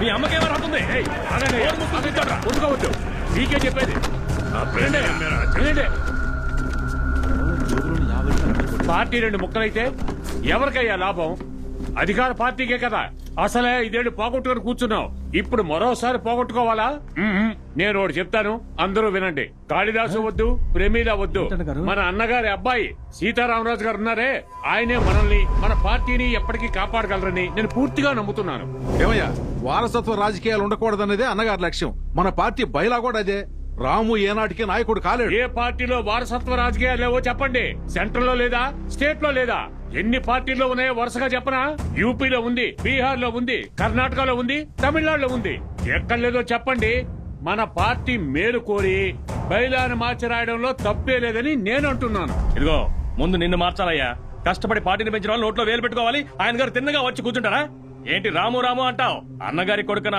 మీ అమ్మకేమో రాకుంది ఉంచుకోవద్దు నీకే చెప్పేది. వినండి, వినండి. పార్టీ రెండు ముక్కలైతే ఎవరికయ్యా లాభం? అధికార పార్టీకే కదా. అసలే ఇదేంటి పోగొట్టుకొని కూర్చున్నావు? ఇప్పుడు మరోసారి పోగొట్టుకోవాలా. నేను ఒకటి చెప్తాను. అందరూ వినండి. కాళిదాసు వద్దు ప్రమీల వద్దు. మన అన్నగారి అబ్బాయి సీతారామరాజు గారు ఉన్నారే. ఆయనే మనల్ని మన పార్టీని ఎప్పటికీ కాపాడగలరని నేను పూర్తిగా నమ్ముతున్నాను. ఏమయ్యా? వారసత్వ రాజకీయాలు ఉండకూడదన్నదే అన్నగారి లక్ష్యం. మన పార్టీ బయలా కూడా అదే. రాము ఏనాటికి నాయకుడు కాలేడు. ఏ పార్టీలో వారసత్వ రాజకీయాలు లేవో చెప్పండి. సెంట్రల్లో లేదా? స్టేట్లో లేదా? ఎన్ని పార్టీల్లో ఉన్నాయో వరుసగా చెప్పనా? యూపీలో ఉంది బీహార్లో ఉంది కర్ణాటకలో ఉంది తమిళనాడులో ఉంది. ఎక్కడ లేదో చెప్పండి. మన పార్టీ మేలు కోరి బయలాన్ని మార్చి రాయడంలో తప్పే లేదని నేను అంటున్నాను. ఇదిగో ముందు నిన్ను మార్చాలయ్యా. కష్టపడి పార్టీని పెంచిన వాళ్ళు నోట్లో వేలు పెట్టుకోవాలి. ఆయన గారు తిన్నగా వచ్చి కూర్చుంటారా? ఏంటి రాము రాము అంటావు? అన్నగారి కొడుకున